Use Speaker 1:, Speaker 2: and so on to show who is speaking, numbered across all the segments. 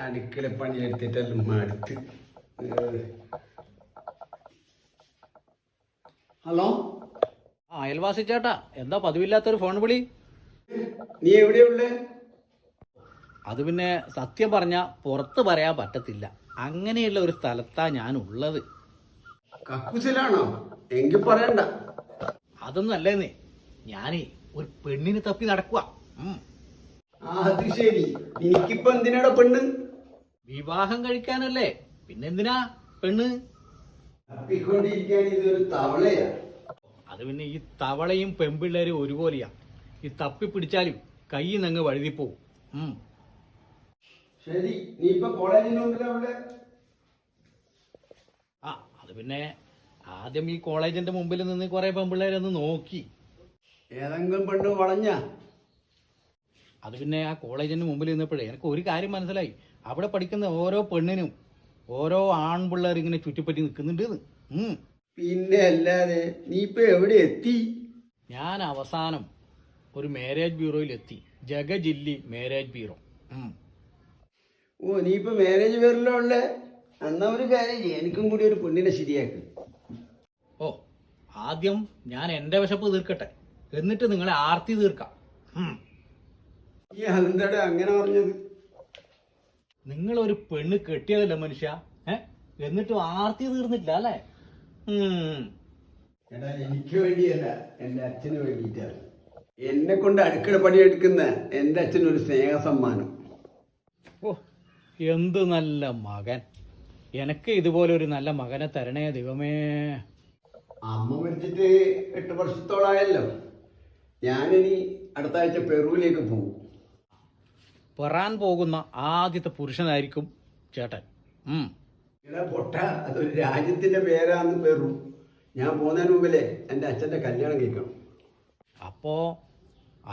Speaker 1: അടുക്കള പണിയെടുത്തിട്ടെല്ലാം മടുത്ത്. ഹലോ?
Speaker 2: ആ അയൽവാസി ചേട്ടാ എന്താ പതിവില്ലാത്തൊരു ഫോൺ വിളി?
Speaker 1: നീ എവിടെയുള്ളേ
Speaker 2: അത് പിന്നെ സത്യം പറഞ്ഞാ പുറത്ത് പറയാൻ പറ്റത്തില്ല. അങ്ങനെയുള്ള ഒരു സ്ഥലത്താ ഞാൻ ഉള്ളത്
Speaker 1: കക്കൂസിലാണോ? എങ്കിൽ പറയണ്ട.
Speaker 2: അതൊന്നും അല്ലേന്നേ. ഞാനേ ഒരു പെണ്ണിനെ തപ്പി നടക്കുക
Speaker 1: അത് ശരി. നിനക്കിപ്പോ എന്തിനാടാ പെണ്ണ്?
Speaker 2: വിവാഹം കഴിക്കാനല്ലേ. പിന്നെന്തിനാ പെണ്ണ്?
Speaker 1: തപ്പിക്കൊണ്ടിരിക്കാൻ ഇതൊരു തവളയാ.
Speaker 2: അത് പിന്നെ ഈ തവളയും പെമ്പിള്ളേരും ഒരുപോലെയാ. ഈ തപ്പി പിടിച്ചാലും കൈ നങ്ങ് വഴുതിപ്പോവും. ഉം.
Speaker 1: ശരി നീ ഇപ്പൊ കോളേജിന്റെ മുമ്പിലാ അവിടെ?
Speaker 2: ആ അത് പിന്നെ ആദ്യം ഈ കോളേജിന്റെ മുമ്പിൽ നിന്ന് കുറെ പെമ്പിള്ളേരൊന്ന് നോക്കി.
Speaker 1: ഏതെങ്കിലും പെണ്ണ് വളഞ്ഞ?
Speaker 2: അത് പിന്നെ ആ കോളേജിന് മുമ്പിൽ നിന്നപ്പോഴേ എനിക്ക് ഒരു കാര്യം മനസ്സിലായി. അവിടെ പഠിക്കുന്ന ഓരോ പെണ്ണിനും ഓരോ ആൺപിള്ളേർ ഇങ്ങനെ ചുറ്റിപ്പറ്റി നിൽക്കുന്നുണ്ട്.
Speaker 1: പിന്നെ അല്ലാതെ നീ ഇപ്പൊ എവിടെ എത്തി?
Speaker 2: ഞാൻ അവസാനം ഒരു മാരേജ് ബ്യൂറോയിൽ എത്തി. ജഗജില്ലി മാരേജ് ബ്യൂറോ
Speaker 1: ഓ നീ ഇപ്പൊ മാരേജ് ബ്യൂറോ ഉള്ളേ? എന്നാ ഒരു കാര്യം എനിക്കും കൂടി ഒരു പെണ്ണിനെ ശരിയാക്ക്.
Speaker 2: ഓ ആദ്യം ഞാൻ എന്റെ വിശപ്പ് തീർക്കട്ടെ. എന്നിട്ട് നിങ്ങളെ ആർത്തി തീർക്കാം.
Speaker 1: ഈ അതെന്താടാ അങ്ങനെ പറഞ്ഞത്.
Speaker 2: നിങ്ങളൊരു പെണ്ണ് കെട്ടിയതല്ല മനുഷ്യ. ഏ? എന്നിട്ടും ആർത്തി തീർന്നിട്ടില്ല അല്ലേ? ഉം.
Speaker 1: എടാ എനിക്ക് വേണ്ടിയല്ല. എന്റെ അച്ഛന് വേണ്ടിയിട്ടാണ്. എന്നെ കൊണ്ട് അടുക്കള പണിയെടുക്കുന്ന എന്റെ അച്ഛന് ഒരു സ്നേഹ സമ്മാനം
Speaker 2: ഓ എന്ത് നല്ല മകൻ. എനക്ക് ഇതുപോലെ ഒരു നല്ല മകനെ തരണേ ദൈവമേ.
Speaker 1: അമ്മ മരിച്ചിട്ട് എട്ട് വർഷത്തോളായല്ലോ. ഞാനിനി അടുത്ത ആഴ്ച പെറുവിലേക്ക് പോകും
Speaker 2: പെറാൻ പോകുന്ന ആദ്യത്തെ പുരുഷനായിരിക്കും ചേട്ടൻ.
Speaker 1: പൊട്ട അതൊരു രാജ്യത്തിന്റെ പേരാന്ന് പേരും ഞാൻ പോകുന്നതിന് മുമ്പിലേ എന്റെ അച്ഛന്റെ കല്യാണം കഴിക്കണം.
Speaker 2: അപ്പോ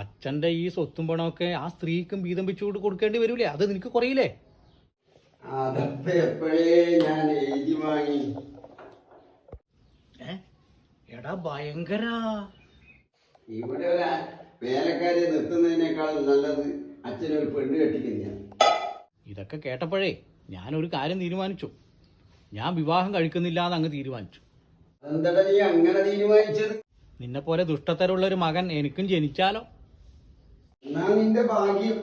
Speaker 2: അച്ഛന്റെ ഈ സ്വത്തും പണമൊക്കെ ആ സ്ത്രീക്കും വീതം വെച്ചുകൊണ്ട് കൊടുക്കേണ്ടി വരൂലേ? അത് നിനക്ക് കുറയില്ലേ?
Speaker 1: അതൊക്കെ എപ്പോഴേ ഞാൻ എഴുതി വാങ്ങി?
Speaker 2: ഏടാ എടാ ഭയങ്കര.
Speaker 1: ഇവിടെ വേലക്കാരെ നിർത്തുന്നതിനേക്കാൾ നല്ലത് അച്ഛനൊരു പെണ്ണ് കെട്ടിക്കഴിഞ്ഞാൽ
Speaker 2: ഇതൊക്കെ കേട്ടപ്പോഴേ ഞാൻ ഒരു കാര്യം തീരുമാനിച്ചു. ഞാൻ വിവാഹം കഴിക്കുന്നില്ല എന്ന് അങ്ങ് തീരുമാനിച്ചു.
Speaker 1: എന്താടാ നീ അങ്ങനെ തീരുമാനിച്ചത്?
Speaker 2: നിന്നെ പോലെ ദുഷ്ടത്തരമുള്ള ഒരു മകൻ എനിക്കും ജനിച്ചാലോ?
Speaker 1: എന്നാ നിന്റെ ഭാഗ്യം.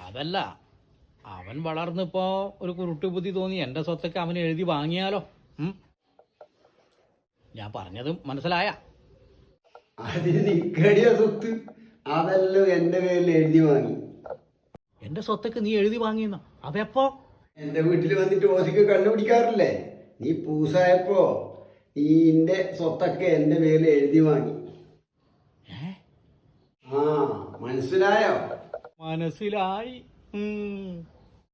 Speaker 2: അതല്ല അവൻ വളർന്നിപ്പോ ഒരു കുരുട്ടു ബുദ്ധി തോന്നി എന്റെ സ്വത്തൊക്കെ അവൻ എഴുതി വാങ്ങിയാലോ? ഉം? ഞാൻ പറഞ്ഞതും മനസ്സിലായ.
Speaker 1: അതിന് നിക്കടിയ സ്വത്ത്. അതെല്ലാം എന്റെ പേരിൽ എഴുതി വാങ്ങി.
Speaker 2: എന്റെ സ്വത്തൊക്കെ നീ എഴുതി വാങ്ങിയെന്നോ? അതെപ്പോ?
Speaker 1: എന്റെ വീട്ടിൽ വന്നിട്ട് ഓസിക്ക് കണ്ടുപിടിക്കാറില്ലേ നീ പൂസായപ്പോ നീന്റെ സ്വത്തൊക്കെ എന്റെ പേരിൽ എഴുതി വാങ്ങി. ആ മനസ്സിലായോ?
Speaker 2: മനസ്സിലായി.